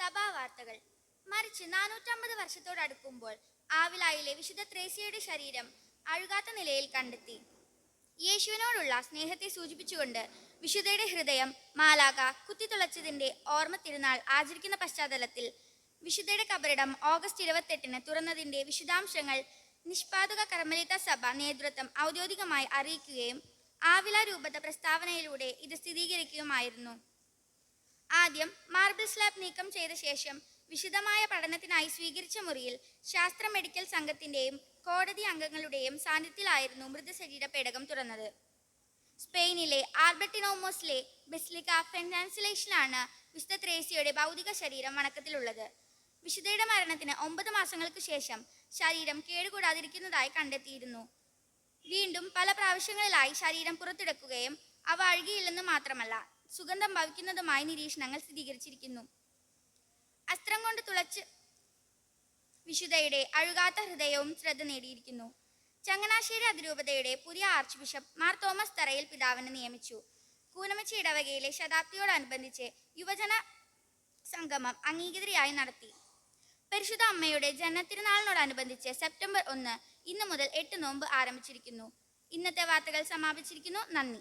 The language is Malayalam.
സഭാ വാർത്തകൾ മറിച്ച് നാനൂറ്റമ്പത് വർഷത്തോടടുക്കുമ്പോൾ ആവിലായിലെ വിശുദ്ധ ത്രേസ്യയുടെ ശരീരം അഴുകാത്ത നിലയിൽ കണ്ടെത്തി. യേശുവിനോടുള്ള സ്നേഹത്തെ സൂചിപ്പിച്ചുകൊണ്ട് വിശുദ്ധയുടെ ഹൃദയം മാലാക കുത്തിത്തുളച്ചതിന്റെ ഓർമ്മ തിരുനാൾ ആചരിക്കുന്ന പശ്ചാത്തലത്തിൽ വിശുദ്ധയുടെ കബറിടം ഓഗസ്റ്റ് ഇരുപത്തെട്ടിന് തുറന്നതിന്റെ വിശദാംശങ്ങൾ നിഷ്പാതക കർമ്മലിത സഭ നേതൃത്വം ഔദ്യോഗികമായി അറിയിക്കുകയും ആവില രൂപത പ്രസ്താവനയിലൂടെ ഇത് സ്ഥിരീകരിക്കുകയുമായിരുന്നു. ആദ്യം മാർബിൾ സ്ലാബ് നീക്കം ചെയ്ത ശേഷം വിശദമായ പഠനത്തിനായി സ്വീകരിച്ച മുറിയിൽ ശാസ്ത്ര മെഡിക്കൽ സംഘത്തിന്റെയും കോടതി അംഗങ്ങളുടെയും സാന്നിധ്യത്തിലായിരുന്നു മൃതശരീര പേടകം തുറന്നത്. സ്പെയിനിലെ ആർബർട്ടിനോമോസിലെ ബെസ്ലിക്ക ഫെൻസാൻസിലേഷനിലാണ് വിശുദ്ധ ത്രേസ്യയുടെ ഭൗതിക ശരീരം വണക്കത്തിലുള്ളത്. വിശുദ്ധയുടെ മരണത്തിന് ഒമ്പത് മാസങ്ങൾക്ക് ശേഷം ശരീരം കേടുകൂടാതിരിക്കുന്നതായി കണ്ടെത്തിയിരുന്നു. വീണ്ടും പല പ്രാവശ്യങ്ങളിലായി ശരീരം പുറത്തെടുക്കുകയും അവ അഴുകിയില്ലെന്ന് മാത്രമല്ല സുഗന്ധം ഭവിക്കുന്നതുമായി നിരീക്ഷണങ്ങൾ സ്ഥിരീകരിച്ചിരിക്കുന്നു. അസ്ത്രം കൊണ്ട് തുളച്ച് വിശുദ്ധയുടെ അഴുകാത്ത ഹൃദയവും ശ്രദ്ധ നേടിയിരിക്കുന്നു. ചങ്ങനാശ്ശേരി അതിരൂപതയുടെ പുതിയ ആർച്ച് ബിഷപ്പ് മാർ തോമസ് തറയിൽ പിതാവിനെ നിയമിച്ചു. കൂനമച്ചി ഇടവകയിലെ ശതാബ്ദിയോടനുബന്ധിച്ച് യുവജന സംഗമം അംഗീകൃതയായി നടത്തി. പരിശുദ്ധ അമ്മയുടെ ജനനത്തിരുനാളിനോടനുബന്ധിച്ച് സെപ്റ്റംബർ ഒന്ന് ഇന്നു മുതൽ എട്ട് നോമ്പ് ആരംഭിച്ചിരിക്കുന്നു. ഇന്നത്തെ വാർത്തകൾ സമാപിച്ചിരിക്കുന്നു. നന്ദി.